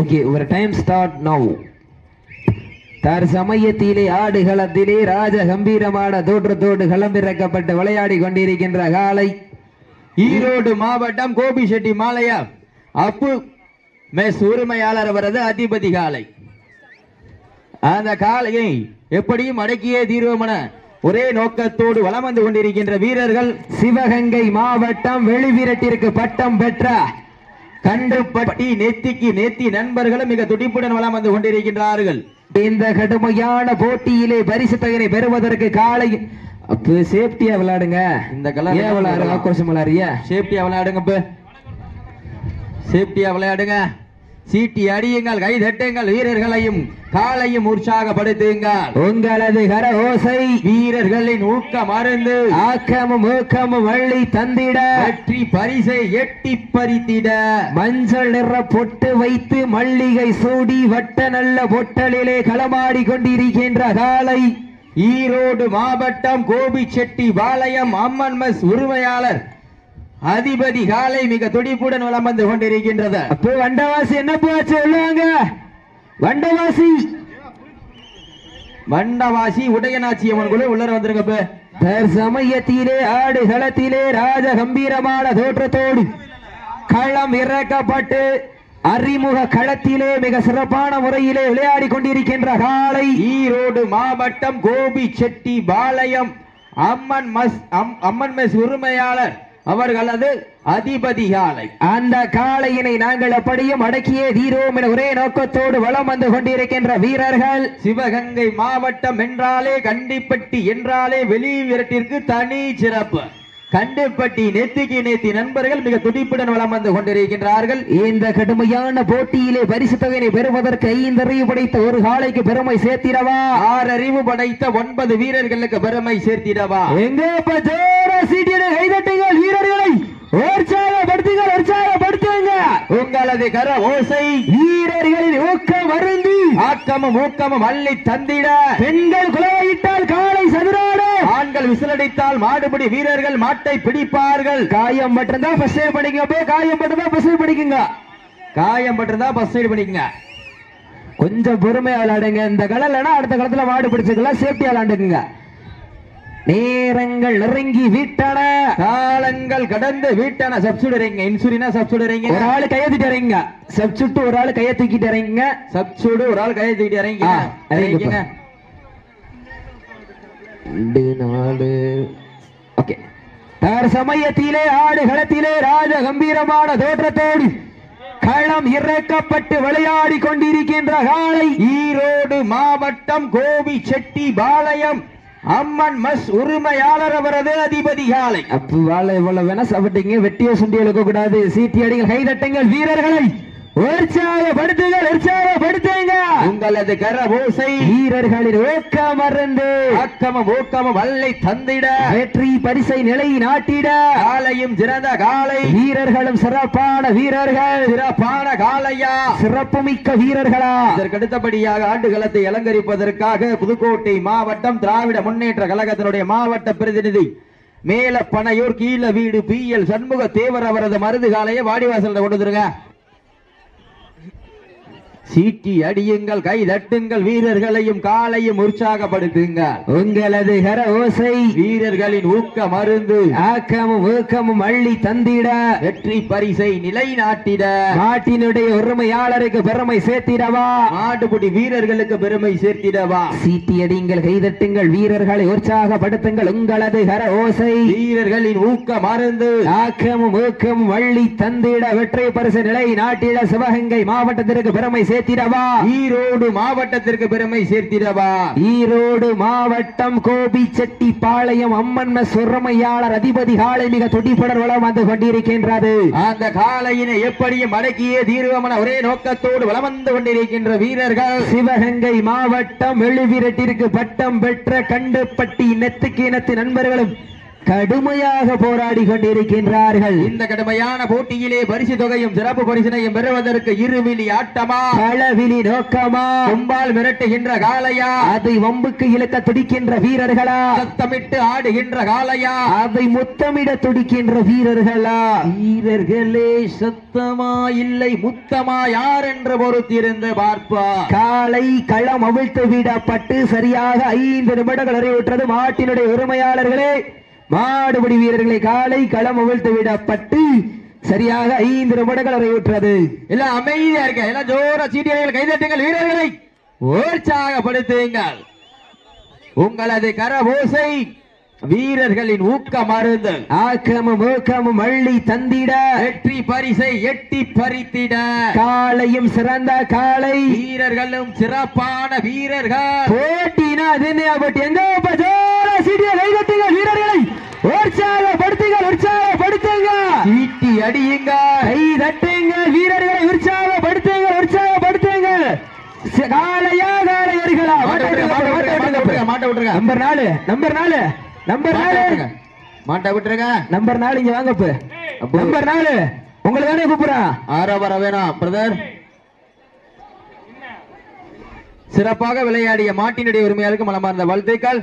Okay ஒரு time start now தற்சமயத்திலே ஆடுகளத்திலே ராஜ கம்பீரமான தோற்றத்தோடு களம்பிறக்கப்பட்டு விளையாடி கொண்டிருக்கின்ற காலை ஈரோடு மாவட்டம் கோபி செட்டி மாலையா. அப்பு மெஸ் உரிமையாளர் அவரது அதிபதி காலை. அந்த காளையை எப்படியும் அடக்கியே தீர்வமன ஒரே நோக்கத்தோடு வளம் வந்து கொண்டிருக்கின்ற வீரர்கள் சிவகங்கை மாவட்டம் வெளிவீரட்டிற்கு பட்டம் பெற்ற கண்டுபட்டி நெத்திக்கு நெத்தி நண்பர்களும் மிக துடிப்புடன் வலம் வந்து கொண்டிருக்கின்றார்கள். இந்த கடுமையான போட்டியிலே பரிசு தொகையை பெறுவதற்கு காலை சேஃப்டியா விளையாடுங்க. இந்த கலர் ஏன் விளையாடு ஆக்ரோஷம் விளையாடுறியா? சேஃப்டியா விளையாடுங்க சேஃப்டியா விளையாடுங்க. சீட்டி அடியுங்கள் கை தட்டுங்கள் வீரர்களையும் காலையும் உற்சாகப்படுத்துங்கள். உங்களது கர ஓசை வீரர்களின் ஊக்க மருந்து ஆக்கமும் ஊக்கமும் வள்ளி தந்திட. வெற்றி பரிசை எட்டி பறித்திட. மஞ்சள் நிற பொட்டு வைத்து மல்லிகை சூடி வட்ட நல்ல பொட்டலிலே களமாடி கொண்டிருக்கின்ற காலை. ஈரோடு மாவட்டம் Gobichettipalayam Amman mess உரிமையாளர் அதிபதி காலை மிக துடிப்புடன் வலம் வந்து கொண்டிருக்கின்றது. அப்போ வண்டவாசி என்ன போச்சு சொல்லுவாங்க? வண்டவாசி. மண்டவாசி உடையநாச்சி அம்மன் குழு உள்ளர வந்துருங்க இப்ப. தற்சமயத்திலே ஆடு களத்திலே ராஜ கம்பீரமான தோற்றத்தோடு களம் இறக்கப்பட்டு அறிமுக களத்திலே மிக சிறப்பான முறையிலே விளையாடி கொண்டிருக்கின்ற காலை. ஈரோடு மாவட்டம் கோபி செட்டி பாளையம். அம்மன் மஸ் அம்- அம்மன் மெஸ் உரிமையாளர் அவர்களது அதிபதி காலை அந்த காளையினை நாங்கள் அப்படியும் அடக்கியே தீரோம் என ஒரே நோக்கத்தோடு வலம் வந்து கொண்டிருக்கின்ற வீரர்கள். சிவகங்கை மாவட்டம் என்றாலே கண்டிப்பட்டி என்றாலே வெளி விரட்டிற்கு தனி சிறப்பு. கண்டிப்பட்டி நெத்திக்கு நேத்தி நண்பர்கள் மிக துடிப்புடன் வலம் வந்து கொண்டிருக்கின்றார்கள். இந்த கடுமையான போட்டியிலே பரிசு தொகையினை பெறுவதற்கு ஐந்தறிவு படைத்த ஒரு காளைக்கு பெருமை சேர்த்திடவா? ஆறறிவு படைத்த ஒன்பது வீரர்களுக்கு பெருமை சேர்த்திடவா? எங்கே கைதட்டுங்கள் வீரர்களை. உற்சாகப்படுத்துங்கள் உற்சாகப்படுத்துங்க. உங்களது கர ஓசை. வீரர்களின் ஊக்கம் அருந்தி. ஆக்கமும் ஊக்கமும் அள்ளி தந்திட. பெண்கள் குலவையிட்டால் காலை சதுராடு ஆண்கள் விசிலடித்தால் மாடுபிடி வீரர்கள் மாட்டை பிடிப்பார்கள். காயம் மட்டும்தான் ஃபர்ஸ்ட் எய்ட் படிங்க காயம் மட்டும்தான் ஃபர்ஸ்ட் எய்ட் படிக்குங்க. காயம் பட்டிருந்தா பஸ் சைடு பண்ணிக்கங்க கொஞ்சம் பொறுமையா விளையாடுங்க இந்த களம்லனா அடுத்த களத்துல மாடு பிடிச்சுக்கலாம். சேஃப்டியா விளையாண்டுக்குங்க நேரங்கள் நெருங்கி விட்டன. காலங்கள் கடந்து வீட்டான. சப்சுடுறீங்க இன்சூரினா சப்சுடுறீங்க ஒரு ஆளு கையை தூக்கிட்டு இறங்குங்க. சப்சுட்டு ஒரு ஆளு கையை தூக்கிட்டு இறங்குங்க. சப்சுடு ஒரு ஆள் கையை தூக்கிட்டு இறங்கி ரெண்டு நாலு. ஓகே தற்சமயத்திலே ஆடு களத்திலே ராஜ கம்பீரமான தோற்றத்தோடு களம் இறக்கப்பட்டு விளையாடி கொண்டிருக்கின்ற காலை ஈரோடு மாவட்டம் கோபி செட்டி பாளையம். அம்மன் மஸ் உரிமையாளர் அவரது அதிபதி காலை. அப்ப வாழை இவ்வளவு வேணா சாப்பிட்டீங்க வெட்டிய சுண்டி எழுக்க கூடாது சீட்டி அடிகள் கைதட்டுங்கள் வீரர்களை. உற்சாகப்படுத்துக உங்களது கர ஓசை வீரர்களின் ஊக்கம் மறந்து ஆக்கமும் ஊக்கமும் வல்லை தந்திட. வெற்றி பரிசை நிலை நாட்டிட. காலையும் சிறந்த காலை. வீரர்களும் சிறப்பான வீரர்கள். சிறப்பான காலையா. சிறப்புமிக்க வீரர்களா. இதற்கு அடுத்தபடியாக ஆண்டுகளத்தை அலங்கரிப்பதற்காக புதுக்கோட்டை மாவட்டம் திராவிட முன்னேற்ற கழகத்தினுடைய மாவட்ட பிரதிநிதி மேல பனையூர் கீழ வீடு பி எல் சண்முக தேவர் அவரது மருது காலையை வாடிவாசல்ல கொண்டு வந்துருங்க. சீட்டி அடியுங்கள் கை தட்டுங்கள் வீரர்களையும் காலையும் உற்சாகப்படுத்துங்கள் உங்களது கர ஓசை வீரர்களின் ஊக்க மருந்து ஆக்கமும் ஊக்கமும் அள்ளி தந்திட. வெற்றி பரிசை நிலைநாட்டிட. நாட்டினுடைய உரிமையாளருக்கு பெருமை சேர்த்திடவா? மாட்டுப்புடி வீரர்களுக்கு பெருமை சேர்த்திடவா? சீட்டி அடிங்கள் கைதட்டுங்கள் வீரர்களை உற்சாகப்படுத்துங்கள் உங்களது கர ஓசை. வீரர்களின் ஊக்க மருந்து ஆக்கமும் ஊக்கமும் வள்ளி தந்திட. வெற்றி பரிசு நிலை நாட்டிட சிவகங்கை மாவட்டத்திற்கு பெருமை சேர்த்திடவா? ஈரோடு மாவட்டத்திற்கு பெருமை சேர்த்திடவா? ஈரோடு மாவட்டம் கோபி செட்டி பாளையம் அம்மன் சுரமையாளர் அதிபதி காலை மிக துடிப்புடன் வளம் வந்து கொண்டிருக்கின்றது. அந்த காலையினை எப்படியும் அடக்கியே தீர்வமன ஒரே நோக்கத்தோடு வலம் வந்து கொண்டிருக்கின்ற வீரர்கள். சிவகங்கை மாவட்டம் எழுவிரட்டிற்கு பட்டம் பெற்ற கண்டுப்பட்டி நெத்துக்கு இனத்து நண்பர்களும் கடுமையாக போராடி கொண்டிருக்கின்றார்கள். இந்த கடுமையான போட்டியிலே பரிசு தொகையும் சிறப்பு பரிசினையும் பெறுவதற்கு இருவிழி ஆட்டமா? களவிழி நோக்கமா? கொம்பால் மிரட்டுகின்ற காளையா? அதை வம்புக்கு இழுக்க துடிக்கின்ற வீரர்களா? சத்தமிட்டு ஆடுகின்ற காளையா? அதை முத்தமிட துடிக்கின்ற வீரர்களா? வீரர்களே சத்தமா இல்லை முத்தமா யார் என்று பொறுத்திருந்து பார்ப்பா. காலை களம் அவிழ்த்து விடப்பட்டு சரியாக ஐந்து நிமிடங்கள் நிறைவுற்றது மாட்டினுடைய உரிமையாளர்களே மாடுபிடி வீரர்களை காலை களம் அவிழ்த்து விடப்பட்டு சரியாக ஐந்து நிமிடங்கள் நிறைவுற்றது. எல்லாம் அமைதியா இருக்க எல்லாம் ஜோர சீட்டியர்கள் கைதட்டுங்கள். வீரர்களை உற்சாகப்படுத்துங்கள். உங்களது கரபோசை வீரர்களின் ஊக்க மருந்து. ஆக்கமும் ஊக்கமும் அள்ளி தந்திட. வெற்றி பரிசை எட்டி பறித்திட. காலையும் சிறந்த காலை. வீரர்களும் சிறப்பான வீரர்கள். போட்டினா அது என்ன எங்க வீரர்களை. உற்சாகப்படுத்துங்க உற்சாகப்படுத்துங்க சீட்டி அடியுங்க கை தட்டுங்க வீரர்களை உற்சாகப்படுத்துங்க உற்சாகப்படுத்துங்க காளையா காளையர்களா மாட்ட விட்டுருங்க. நம்பர் நாலு நம்பர் நாலு நம்பர் நாலு. மாட்ட விட்டுருங்க. நம்பர் நாலு இங்க வாங்க நம்பர் நாலு உங்களை தானே கூப்பிடுறான் ஆரவர வேணாம் பிரதர். சிறப்பாக விளையாடிய மாட்டினுடைய உரிமையாளருக்கு மனமார்ந்த வாழ்த்துக்கள்.